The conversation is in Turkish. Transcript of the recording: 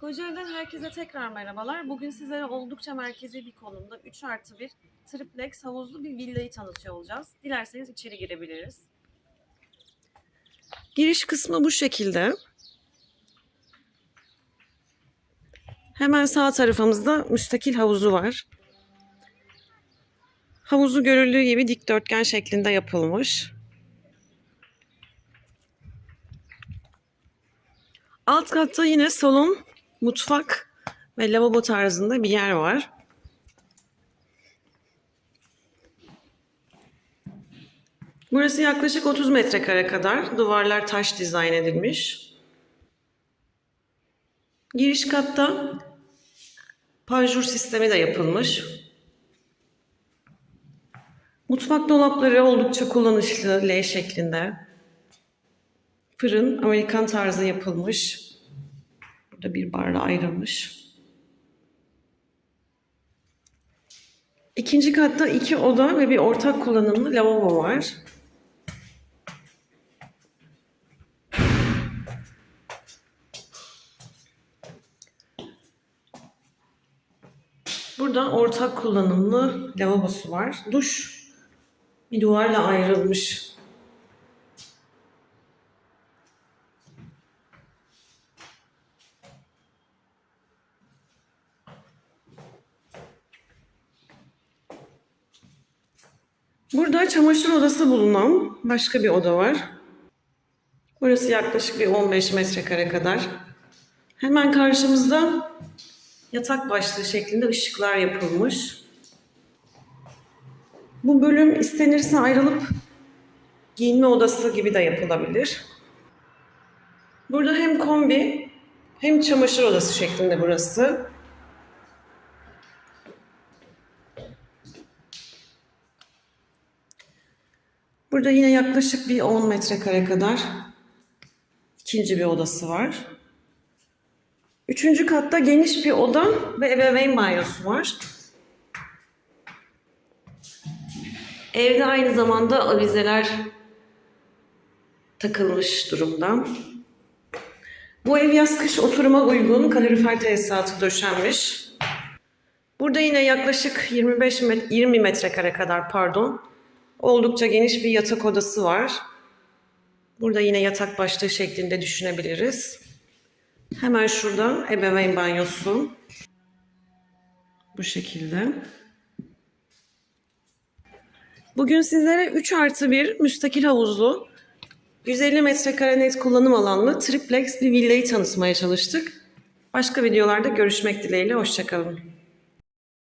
Kocaeli'den herkese tekrar merhabalar. Bugün sizlere oldukça merkezi bir konumda 3 artı 1 triplex havuzlu bir villayı tanıtıyor olacağız. Dilerseniz içeri girebiliriz. Giriş kısmı bu şekilde. Hemen sağ tarafımızda müstakil havuzu var. Havuzu görüldüğü gibi dikdörtgen şeklinde yapılmış. Alt katta yine salon, mutfak ve lavabo tarzında bir yer var. Burası yaklaşık 30 metrekare kadar. Duvarlar taş dizayn edilmiş. Giriş katta panjur sistemi de yapılmış. Mutfak dolapları oldukça kullanışlı L şeklinde. Fırın Amerikan tarzı yapılmış. Burada bir barla ayrılmış. İkinci katta iki oda ve bir ortak kullanımlı lavabo var. Burada ortak kullanımlı lavabosu var. Duş bir duvarla ayrılmış. Burada çamaşır odası bulunan başka bir oda var. Burası yaklaşık bir 15 metrekare kadar. Hemen karşımızda yatak başlığı şeklinde ışıklar yapılmış. Bu bölüm istenirse ayrılıp giyinme odası gibi de yapılabilir. Burada hem kombi hem çamaşır odası şeklinde burası. Burada yine yaklaşık bir 10 metrekare kadar ikinci bir odası var. Üçüncü katta geniş bir oda ve ebeveyn banyosu var. Evde aynı zamanda avizeler takılmış durumda. Bu ev yaz kış oturuma uygun kalorifer tesisatı döşenmiş. Burada yine yaklaşık 25 met 20 metrekare kadar pardon oldukça geniş bir yatak odası var. Burada yine yatak başlığı şeklinde düşünebiliriz. Hemen şurada ebeveyn banyosu. Bu şekilde. Bugün sizlere 3 artı 1 müstakil havuzlu 150 metrekare net kullanım alanlı triplex bir villayı tanıtmaya çalıştık. Başka videolarda görüşmek dileğiyle. Hoşçakalın.